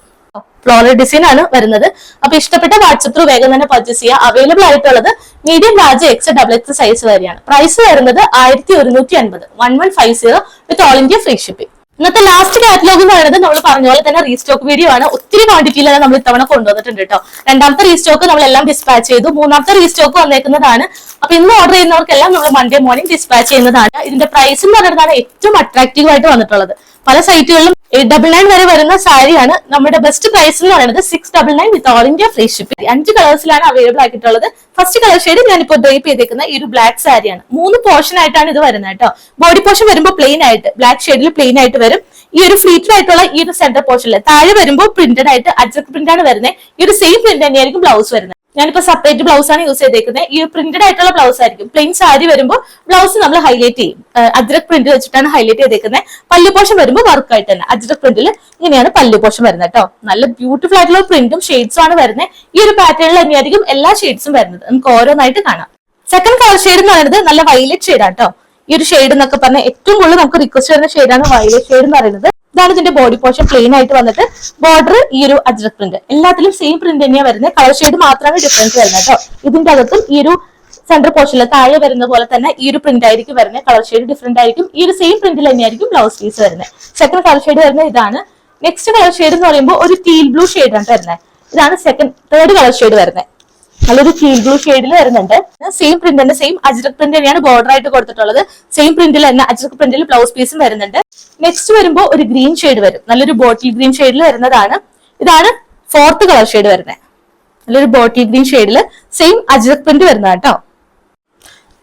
ഫ്ലോറൽ ഡിസൈൻ ആണ് വരുന്നത്. അപ്പൊ ഇഷ്ടപ്പെട്ട വാട്സപ്പ് ത്രൂ വേഗം തന്നെ പർച്ചേസ് ചെയ്യുക അവൈലബിൾ ആയിട്ടുള്ളത് medium large X double X size വരെയാണ്. പ്രൈസ് വരുന്നത് ആയിരത്തി ഒരുന്നൂറ്റി അൻപത്. One one five zero with all India free shipping ഇന്നത്തെ ലാസ്റ്റ് കാറ്റലോഗ് എന്ന് പറയുന്നത് നമ്മൾ പറഞ്ഞ പോലെ തന്നെ റീസ്റ്റോക്ക് വീഡിയോ ആണ്. ഒത്തിരി ക്വാണ്ടിറ്റിയിലാണ് നമ്മൾ ഇത്തവണ കൊണ്ടുവന്നിട്ടുണ്ട് കേട്ടോ രണ്ടാമത്തെ റീസ്റ്റോക്ക് നമ്മളെല്ലാം ഡിസ്പാച്ച് ചെയ്തു. മൂന്നാമത്തെ റീസ്റ്റോക്ക് വന്നേക്കുന്നതാണ്. അപ്പൊ ഇന്ന് ഓർഡർ ചെയ്യുന്നവർക്കെല്ലാം നമ്മൾ മൺഡേ മോർണിംഗ് ഡിസ്പാച്ച് ചെയ്യുന്നതാണ്. ഇതിന്റെ പ്രൈസ് എന്ന് പറയുന്നതാണ് ഏറ്റവും അട്രാക്റ്റീവ് ആയിട്ട് വന്നിട്ടുള്ളത്. പല സൈറ്റുകളിലും എയ്റ്റ് ഡബിൾ നയൻ വരെ വരുന്ന സാരിയാണ് നമ്മുടെ ബെസ്റ്റ് പ്രൈസ് എന്ന് പറയുന്നത് six double nine with all India free shipping അഞ്ച് കളേഴ്സിലാണ് അവൈലബിൾ ആക്കിയിട്ടുള്ളത്. ഫസ്റ്റ് കളർ ഷെയ്ഡ് ഇപ്പോൾ ഡ്രൈപ്പ് ചെയ്തേക്കുന്ന ഈ ഒരു ബ്ലാക്ക് സാരിയാണ്. മൂന്ന് പോർഷൻ ആയിട്ടാണ് ഇത് വരുന്നത് കേട്ടോ. ബോഡി പോർഷൻ വരുമ്പോൾ പ്ലെയിൻ ആയിട്ട് ബ്ലാക്ക് ഷെയ്ഡിൽ പ്ലെയിൻ ആയിട്ട് വരും. ഈ ഒരു ഫ്ലീറ്റഡ് ആയിട്ടുള്ള ഈ ഒരു സെന്റർ പോർഷനിൽ താഴെ വരുമ്പോൾ പ്രിന്റഡ് ആയിട്ട് അജക് പ്രിന്റ് ആണ് വരുന്നത്. ഈ ഒരു സെയിം പ്രിന്റ് തന്നെയായിരിക്കും ബ്ലൗസ് വരുന്നത്. ഞാനിപ്പോ സെപ്പറേറ്റ് ബ്ലൗസ് ആണ് യൂസ് ചെയ്തേക്കുന്നത് ഈ പ്രിന്റഡ് ആയിട്ടുള്ള ബ്ലൗസ് ആയിരിക്കും. പ്ലെയിൻ സാരി വരുമ്പോൾ ബ്ലൗസ് നമ്മൾ ഹൈലൈറ്റ് ചെയ്യും. അജ്രക് പ്രിന്റ് വെച്ചിട്ടാണ് ഹൈലൈറ്റ് ചെയ്തേക്കുന്നത് പല്ലു പോഷൻ വരുമ്പോൾ വർക്ക് ആയിട്ട് തന്നെ. അജ്രക് പ്രിന്റിൽ ഇങ്ങനെയാണ് പല്ലു പോഷൻ വരുന്നത് കേട്ടോ നല്ല ബ്യൂട്ടിഫുൾ ആയിട്ടുള്ള പ്രിന്റും ഷെയ്ഡ്സും ആണ് വരുന്നത് ഈ ഒരു പാറ്റേണിൽ തന്നെയായിരിക്കും എല്ലാ ഷെയ്ഡ്സും വരുന്നത്. നമുക്ക് ഓരോന്നായിട്ട് കാണാം. സെക്കൻഡ് കളർ ഷെയ്ഡ് എന്ന് പറയുന്നത് നല്ല വയലറ്റ് ഷെയ്ഡാണ് കേട്ടോ ഈ ഒരു ഷെയ്ഡ് എന്നൊക്കെ പറഞ്ഞാൽ ഏറ്റവും കൂടുതൽ നമുക്ക് റിക്വസ്റ്റ് വരുന്ന ഷെയ്ഡാണ് വയലറ്റ് ഷെയ്ഡ് എന്ന് പറയുന്നത്. ഇതാണ് ഇതിന്റെ ബോഡി പോർഷൻ പ്ലെയിൻ ആയിട്ട് വന്നിട്ട് ബോർഡർ ഈ ഒരു അജ്രക് പ്രിന്റ് എല്ലാത്തിലും സെയിം പ്രിന്റ് തന്നെയാണ് വരുന്നത്. കളർ ഷെയ്ഡ് മാത്രമാണ് ഡിഫറൻസ് വരുന്നത് കേട്ടോ ഇതിന്റെ അകത്തും ഈ ഒരു സെന്റർ പോർഷനിൽ താഴെ വരുന്ന പോലെ തന്നെ ഈ ഒരു പ്രിന്റ് ആയിരിക്കും വരുന്നത്. കളർ ഷെയ്ഡ് ഡിഫറെന്റ് ആയിരിക്കും. ഈ ഒരു സെയിം പ്രിന്റിൽ തന്നെയായിരിക്കും ബ്ലൗസ് പീസ് വരുന്നത്. സെക്കൻഡ് കളർ ഷെയ്ഡ് വരുന്നത് ഇതാണ്. നെക്സ്റ്റ് കളർ ഷെയ്ഡ് എന്ന് പറയുമ്പോൾ ഒരു ടീൽ ബ്ലൂ ഷെയ്ഡ് ആണ് വരുന്നത് ഇതാണ് സെക്കൻഡ് തേർഡ് കളർ ഷെയ്ഡ് വരുന്നത്. നല്ലൊരു ഫീൽ ബ്ലൂ ഷെയ്ഡിൽ വരുന്നുണ്ട്. സെയിം പ്രിന്റ് തന്നെ സെയിം അജ്രക് പ്രിന്റ് തന്നെയാണ് ബോർഡർ ആയിട്ട് കൊടുത്തിട്ടുള്ളത്. സെയിം പ്രിന്റിൽ തന്നെ അജ്രക് പ്രിന്റിൽ ബ്ലൗസ് പീസും വരുന്നുണ്ട്. നെക്സ്റ്റ് വരുമ്പോൾ ഒരു ഗ്രീൻ ഷെയ്ഡ് വരും. നല്ലൊരു ബോട്ടിൽ ഗ്രീൻ ഷെയ്ഡിൽ വരുന്നതാണ്. ഇതാണ് ഫോർത്ത് കളർ ഷെയ്ഡ് വരുന്നത് നല്ലൊരു ബോട്ടിൽ ഗ്രീൻ ഷെയ്ഡിൽ സെയിം അജ്രക് പ്രിന്റ് വരുന്നതാണ് കേട്ടോ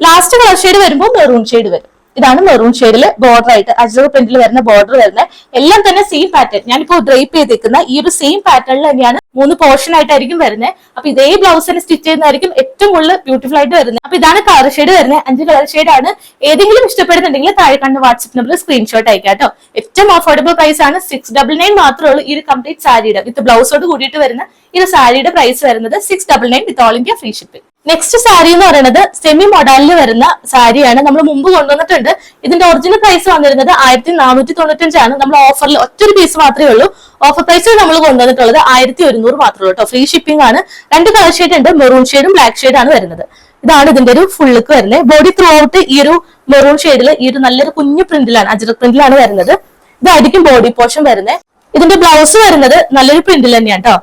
ലാസ്റ്റ് കളർ ഷെയ്ഡ് വരുമ്പോൾ മെറൂൺ ഷെയ്ഡ് വരും. ഇതാണ് മെറൂൺ ഷെയ്ഡിൽ ബോർഡർ ആയിട്ട് അജറ പ്രിന്റിൽ വരുന്ന ബോർഡർ വരുന്ന എല്ലാം തന്നെ സെയിം പാറ്റേൺ ഞാനിപ്പോ ഡ്രൈപ്പ് ചെയ്തേക്കുന്ന ഈ ഒരു സെയിം പാറ്റേണിൽ തന്നെയാണ് മൂന്ന് പോർഷൻ ആയിട്ടായിരിക്കും വരുന്നത് അപ്പൊ ഇതേ ബ്ലൗസ് തന്നെ സ്റ്റിച്ച് ചെയ്യുന്നതായിരിക്കും ഏറ്റവും കൂടുതൽ ബ്യൂട്ടിഫുൾ ആയിട്ട് വരുന്നത്. അപ്പൊ ഇതാണ് കളർ ഷെയ്ഡ് വരുന്നത് അഞ്ച് കളർ ഷെയ്ഡ് ആണ്. ഏതെങ്കിലും ഇഷ്ടപ്പെടുന്നുണ്ടെങ്കിൽ താഴെ കണ്ട വാട്സ്ആപ്പ് നമ്പർ സ്ക്രീൻഷോട്ട് അയക്കാം കേട്ടോ. ഏറ്റവും അഫോർഡബിൾ പ്രൈസ് ആണ്. സിക്സ് ഡബിൾ നയൻ മാത്രമേ ഉള്ളൂ ഈ ഒരു കംപ്ലീറ്റ് സാരിയുടെ വിത്ത് ബ്ലൗസോട് കൂടിയിട്ട് വരുന്ന ഈ ഒരു സാരിയുടെ പ്രൈസ് വരുന്നത് six double nine with all India free shipping next sari എന്ന് പറയുന്നത് സെമി മൊഡാലിൽ വരുന്ന സാരിയാണ് നമ്മൾ മുമ്പ് കൊണ്ടുവന്നിട്ടുണ്ട്. ഇതിന്റെ ഒറിജിനൽ പ്രൈസ് വന്നിരുന്നത് ആയിരത്തി നാനൂറ്റി തൊണ്ണൂറ്റഞ്ചാണ് നമ്മൾ ഓഫറിൽ ഒറ്റൊരു പീസ് മാത്രമേ ഉള്ളൂ. ഓഫർ പ്രൈസിൽ നമ്മൾ കൊണ്ടുവന്നിട്ടുള്ളത് ആയിരത്തി ഒരുന്നൂറ് മാത്രമേ ഉള്ളൂ. കേട്ടോ ഫ്രീ ഷിപ്പിംഗ് ആണ്. രണ്ട് കളർ ഷെയ്ഡ് ഉണ്ട്. മെറൂൺ ഷെയ്ഡും ബ്ലാക്ക് ഷെയ്ഡ് ആണ് വരുന്നത്. ഇതാണ് ഇതിന്റെ ഒരു ഫുൾ വരുന്നത് ബോഡി ത്രൂ ഔട്ട് ഈ ഒരു മെറൂൺ ഷെയ്ഡിൽ ഈ ഒരു നല്ലൊരു കുഞ്ഞു പ്രിന്റിലാണ് അജറക് പ്രിന്റിലാണ് വരുന്നത്. ഇതായിരിക്കും ബോഡി പോർഷൻ വരുന്നത് ഇതിന്റെ ബ്ലൗസ് വരുന്നത് നല്ലൊരു പ്രിന്റിൽ തന്നെയാണ് കേട്ടോ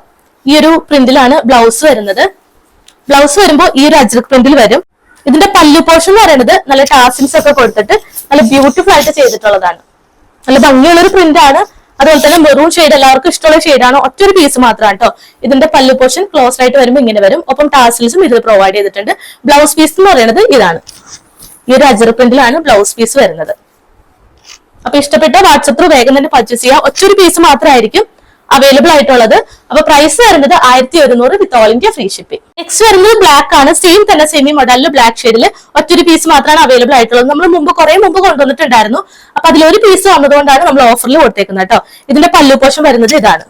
ഈ ഒരു പ്രിന്റിലാണ് ബ്ലൗസ് വരുന്നത്. ബ്ലൗസ് വരുമ്പോൾ ഈ ഒരു അജ്രക് പ്രിന്റിൽ വരും. ഇതിന്റെ പല്ലു പോർഷൻ എന്ന് പറയുന്നത് നല്ല ടാസിൽസ് ഒക്കെ കൊടുത്തിട്ട് നല്ല ബ്യൂട്ടിഫുൾ ആയിട്ട് ചെയ്തിട്ടുള്ളതാണ്. നല്ല ഭംഗിയുള്ള ഒരു പ്രിന്റ് ആണ്. അതുപോലെ തന്നെ മെറൂൺ ഷെയ്ഡ് എല്ലാവർക്കും ഇഷ്ടമുള്ള ഷെയ്ഡാണ് ഒറ്റൊരു പീസ് മാത്രമാണ് കേട്ടോ ഇതിന്റെ പല്ലു പോർഷൻ ക്ലോസ് ആയിട്ട് വരുമ്പോൾ ഇങ്ങനെ വരും. ഒപ്പം ടാസിൽസും ഇതിൽ പ്രൊവൈഡ് ചെയ്തിട്ടുണ്ട്. ബ്ലൗസ് പീസ് എന്ന് പറയുന്നത് ഇതാണ്. ഈ ഒരു അജർ പ്രിന്റിലാണ് ബ്ലൗസ് പീസ് വരുന്നത്. അപ്പൊ ഇഷ്ടപ്പെട്ട വാട്സപ്പ് വേഗം തന്നെ പർച്ചേസ് ചെയ്യുക ഒറ്റൊരു പീസ് മാത്രമായിരിക്കും. അവൈലബിൾ ആയിട്ടുള്ളത്. അപ്പൊ പ്രൈസ് വരുന്നത് ആയിരത്തി ഒരുന്നൂറ് with all India free shipping next വരുന്നത് ബ്ലാക്ക് ആണ്. സെയിം തന്നെ സെമി മോഡലിൽ ബ്ലാക്ക് ഷെയ്ഡിൽ ഒറ്റൊരു പീസ് മാത്രമാണ് അവൈലബിൾ ആയിട്ടുള്ളത്. നമ്മൾ മുമ്പ് കുറെ മുമ്പ് കൊണ്ടുവന്നിട്ടുണ്ടായിരുന്നു. അപ്പൊ അതിലൊരു പീസ് വന്നതുകൊണ്ടാണ് നമ്മൾ ഓഫറിൽ കൊടുത്തേക്കുന്നത് കേട്ടോ ഇതിന്റെ പല്ലു പോഷൻ വരുന്നത് ഇതാണ്.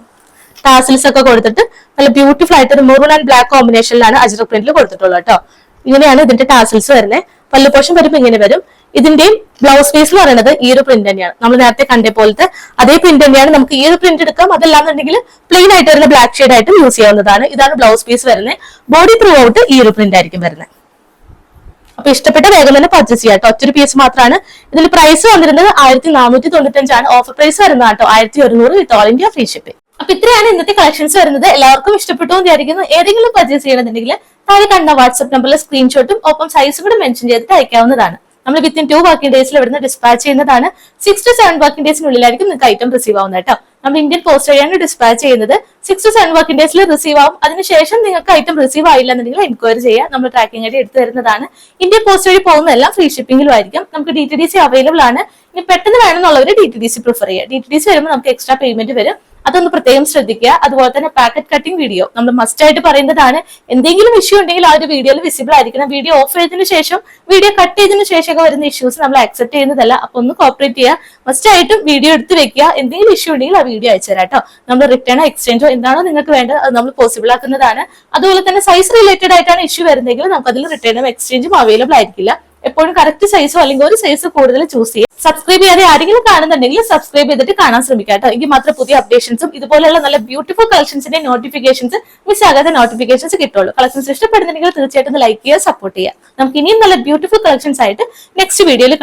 ടാസിൽസ് ഒക്കെ കൊടുത്തിട്ട് നല്ല ബ്യൂട്ടിഫുൾ ആയിട്ട് ഒരു മെറൂൺ ആൻഡ് ബ്ലാക്ക് കോമ്പിനേഷനിലാണ് അജിറ പ്രിന്റിൽ കൊടുത്തിട്ടുള്ളത് കേട്ടോ ഇങ്ങനെയാണ് ഇതിന്റെ ടാസിൽസ് വരുന്നത് പല്ലു പോഷൻ വരുമ്പോൾ ഇങ്ങനെ വരും. ഇതിന്റെയും ബ്ലൗസ് പീസ് എന്ന് പറയുന്നത് ഈ ഒരു പ്രിന്റ് തന്നെയാണ്. നമ്മൾ നേരത്തെ കണ്ടേ പോലത്തെ അതേ പ്രിന്റ് തന്നെയാണ്. നമുക്ക് ഈ ഒരു പ്രിന്റ് എടുക്കാം. അതല്ലാന്നുണ്ടെങ്കിൽ പ്ലെയിൻ ആയിട്ട് വരുന്ന ബ്ലാക്ക് ഷെയ്ഡ് ആയിട്ട് യൂസ് ചെയ്യാവുന്നതാണ്. ഇതാണ് ബ്ലൗസ് പീസ് വരുന്നത്. ബോഡി ത്രൂ ഔട്ട് ഈ ഒരു പ്രിന്റ് ആയിരിക്കും വരുന്നത്. അപ്പൊ ഇഷ്ടപ്പെട്ട വേഗം തന്നെ പർച്ചേസ് ചെയ്യാം കേട്ടോ. ഒറ്റൊരു പീസ് മാത്രമാണ് ഇതിൽ പ്രൈസ് വന്നിരുന്നത് ആയിരത്തി നാനൂറ്റി തൊണ്ണൂറ്റഞ്ചാണ് ഓഫർ പ്രൈസ് വരുന്നത് കേട്ടോ. ആയിരത്തി ഒരുന്നൂറ് with all India free shipping അപ്പൊ ഇത്രയാണ് ഇന്നത്തെ കളക്ഷൻസ് വരുന്നത്. എല്ലാവർക്കും ഇഷ്ടപ്പെട്ടു എന്ന് വിചാരിക്കുന്നു. ഏതെങ്കിലും പർച്ചേസ് ചെയ്യണമെന്നുണ്ടെങ്കിൽ താഴെ കണ്ട വാട്സ്ആപ്പ് നമ്പറിൽ സ്ക്രീൻഷോട്ടും ഒപ്പം സൈസും കൂടെ മെൻഷൻ ചെയ്തിട്ട് അയക്കാവുന്നതാണ്. നമ്മൾ വിത്തിൻ ടു വർക്കിംഗ് ഡേയ്സിൽ ഇവിടുന്ന് ഡിസ്പാച്ച് ചെയ്യുന്നതാണ്. സിക്സ് ടു സെവൻ വർക്കിംഗ് ഡേയ്സിനുള്ളിലായിരിക്കും നിങ്ങൾക്ക് ഐറ്റം റിസീവ് ആവുന്നത് കേട്ടോ. നമ്മൾ ഇന്ത്യൻ പോസ്റ്റ് വഴിയാണ് ഡിസ്പാച്ച് ചെയ്യുന്നത്. Six to seven working days receive ആവും. അതിനുശേഷം നിങ്ങൾക്ക് ഐറ്റം റിസീവ് ആയില്ല എന്നുണ്ടെങ്കിൽ എൻക്വയറി ചെയ്യുക. നമ്മൾ ട്രാക്കിംഗ് ആയിട്ട് എടുത്തു തരുന്നതാണ്. ഇന്ത്യൻ പോസ്റ്റ് വഴി പോകുന്നതെല്ലാം ഫ്രീ ഷിപ്പിംഗിലും ആയിരിക്കും. നമുക്ക് D T D C available ആണ്. ഇനി പെട്ടെന്ന് വേണമെന്നുള്ളവർ D T D C prefer ചെയ്യുക. ഡി ടി ഡി സി വരുമ്പോൾ നമുക്ക് എക്സ്ട്രാ പേയ്മെന്റ് വരും. അതൊന്ന് പ്രത്യേകം ശ്രദ്ധിക്കുക. അതുപോലെ തന്നെ പാക്കറ്റ് കട്ടിംഗ് വീഡിയോ നമ്മൾ മസ്റ്റ് ആയിട്ട് പറയുന്നതാണ്. എന്തെങ്കിലും ഇഷ്യൂ ഉണ്ടെങ്കിൽ ആ ഒരു വീഡിയോയിൽ വിസിബിൾ ആയിരിക്കണം. വീഡിയോ ഓഫ് ചെയ്തതിനു ശേഷം വീഡിയോ കട്ട് ചെയ്തതിനു ശേഷമൊക്കെ വരുന്ന ഇഷ്യൂസ് നമ്മൾ അക്സെപ്റ്റ് ചെയ്യുന്നതല്ല. അപ്പൊ ഒന്ന് കോപ്പറേറ്റ് ചെയ്യുക. മസ്റ്റ് ആയിട്ടും വീഡിയോ എടുത്ത് വെക്കുക. എന്തെങ്കിലും ഇഷ്യൂ ഉണ്ടെങ്കിൽ ആ വീഡിയോ അയച്ചു തരാം കേട്ടോ. നമ്മൾ റിട്ടേണോ എക്സ്ചേഞ്ചോ എന്താണോ നിങ്ങൾക്ക് വേണ്ടത് അത് നമ്മൾ പോസിബിൾ ആക്കുന്നതാണ്. അതുപോലെ തന്നെ സൈസ് റിലേറ്റഡ് ആയിട്ടാണ് ഇഷ്യൂ വരുന്നതെങ്കിൽ നമുക്ക് അതിൽ റിട്ടേണും എക്സ്ചേഞ്ചും അവൈലബിൾ ആയിരിക്കില്ല. എപ്പോഴും കറക്റ്റ് സൈസോ അല്ലെങ്കിൽ ഒരു സൈസ് കൂടുതൽ ചൂസ് ചെയ്യുക സബ്സ്ക്രൈബ് ചെയ്യാതെ ആരെങ്കിലും കാണുന്നുണ്ടെങ്കിൽ സബ്സ്ക്രൈബ് ചെയ്തിട്ട് കാണാൻ ശ്രമിക്കുക കേട്ടോ. എങ്കിൽ മാത്രം പുതിയ അപ്ഡേഷൻസും ഇതുപോലെയുള്ള നല്ല ബ്യൂട്ടിഫുൾ കളക്ഷൻസിന്റെ നോട്ടിഫിക്കേഷൻസ് മിസ് ആകാതെ നോട്ടിഫിക്കേഷൻസ് കിട്ടുള്ളൂ കളക്ഷൻസ് ഇഷ്ടപ്പെടുന്നുണ്ടെങ്കിൽ തീർച്ചയായിട്ടും ലൈക്ക് ചെയ്യുക സപ്പോർട്ട് ചെയ്യുക. നമുക്ക് ഇനിയും നല്ല ബ്യൂട്ടിഫുൾ കളക്ഷൻസ് ആയിട്ട് നെക്സ്റ്റ് വീഡിയോയിൽ